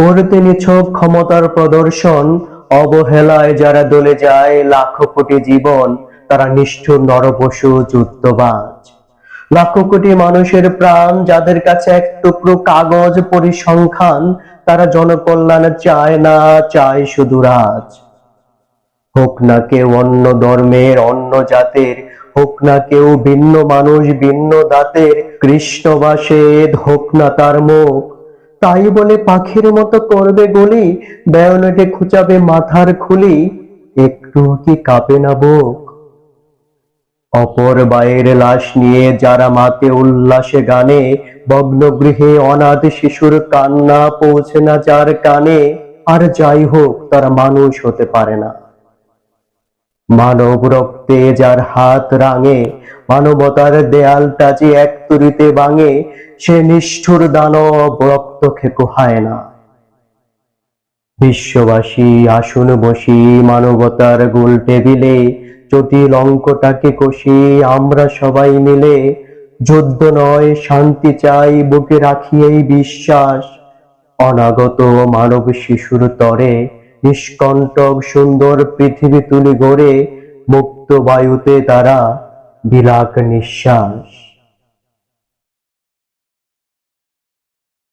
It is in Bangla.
করতে নিছক ক্ষমতার প্রদর্শন, অবহেলায় যারা দলে যায়, লাখো কোটি জীবন তারা নিষ্ঠুর নরপশু যুদ্ধবাজ। লাখো কোটি মানুষের প্রাণ যাদের কাছে এক টুকরো কাগজ পরিসংখ্যান, তারা জনকল্যাণ চায় না, চায় শুধু রাজ। হোক না কেউ অন্য ধর্মের, অন্য জাতের, হোক না কেউ ভিন্ন মানুষ, ভিন্ন দাঁতের কৃষ্ণবাসে হোক না তার মুখ তাই বলে পাখির মতো করবে গলি। ব্যয়নেটে খুঁচাবে মাথার খুলি। একটু কি কাঁপে না বুক? অপর বায়ের লাশ নিয়ে যারা মাতে উল্লাসে গানে ভগ্নগৃহে অনাথ শিশুর কান্না পৌঁছে না যার কানে। আর যাই হোক, তারা মানুষ হতে পারে না। মানব রক্তে যার হাত রাঙে, মানবতার দেয়ালটা যে এক তুরিতে ভাঙে, সে নিষ্ঠুর দানব রক্ত খেকো হয় না। বিশ্ববাসী, আসুন বসি মানবতার গোল টেবিলে, জটিল অঙ্কটাকে কষি আমরা সবাই মিলে। যুদ্ধ নয়, শান্তি চাই, বুকে রাখি এই বিশ্বাস। অনাগত মানব শিশুর তরে নিষ্কণ্টক সুন্দর পৃথিবী তুলি গড়ে মুক্ত বায়ুতে তারা বিলাক নিঃশ্বাস।